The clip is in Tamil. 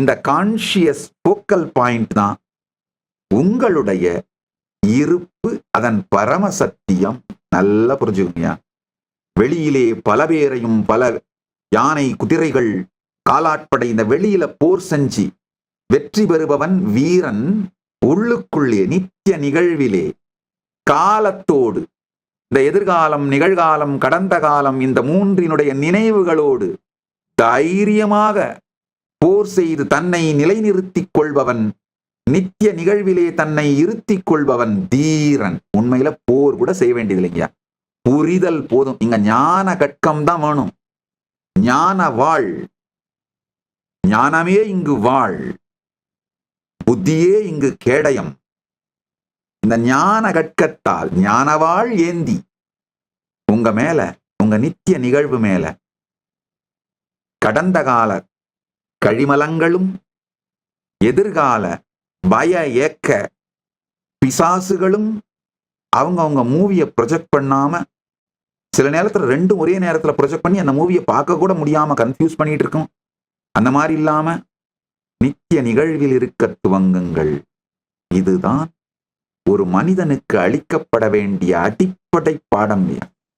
இந்த கான்ஷியஸ் போக்கல் பாயிண்ட் தான் உங்களுடைய இருப்பு அதன் பரம சத்தியம் நல்லா புரிஞ்சுக்கோங்க. வெளியிலே பல பேரையும் பல யானை குதிரைகள் காலாட்படை இந்த வெளியில போர் செஞ்சு வெற்றி பெறுபவன் வீரன் உள்ளுக்குள்ளே நித்திய நிகழ்விலே காலத்தோடு இந்த எதிர்காலம் நிகழ்காலம் கடந்த காலம் இந்த மூன்றினுடைய நினைவுகளோடு தைரியமாக போர் செய்து தன்னை நிலைநிறுத்திக் கொள்பவன் நித்திய நிகழ்விலே தன்னை இருத்திக் கொள்பவன் தீரன். உண்மையில போர் கூட செய்ய வேண்டியது இல்லைங்க புரிதல் போதும். இங்க ஞான கட்கம் தான் வேணும். ஞான வாழ். ஞானமே இங்கு வாழ். புத்தியே இங்கு கேடயம். இந்த ஞான கட்கத்தால் ஞானவாள் ஏந்தி. உங்க மேல உங்க நித்திய நிகழ்வு மேல கடந்த கால கழிமலங்களும் எதிர்கால பய ஏக்க பிசாசுகளும் அவங்க அவங்க மூவியை ப்ரொஜெக்ட் பண்ணாம சில நேரத்தில் ரெண்டும் ஒரே நேரத்தில் ப்ரொஜெக்ட் பண்ணி அந்த மூவியை பார்க்க கூட முடியாம கன்ஃபியூஸ் பண்ணிட்டு இருக்கோம். அந்த மாதிரி இல்லாம நித்திய நிகழ்வில் இருக்க துவங்குங்கள். இதுதான் ஒரு மனிதனுக்கு அளிக்கப்பட வேண்டிய அடிப்படை பாடம்.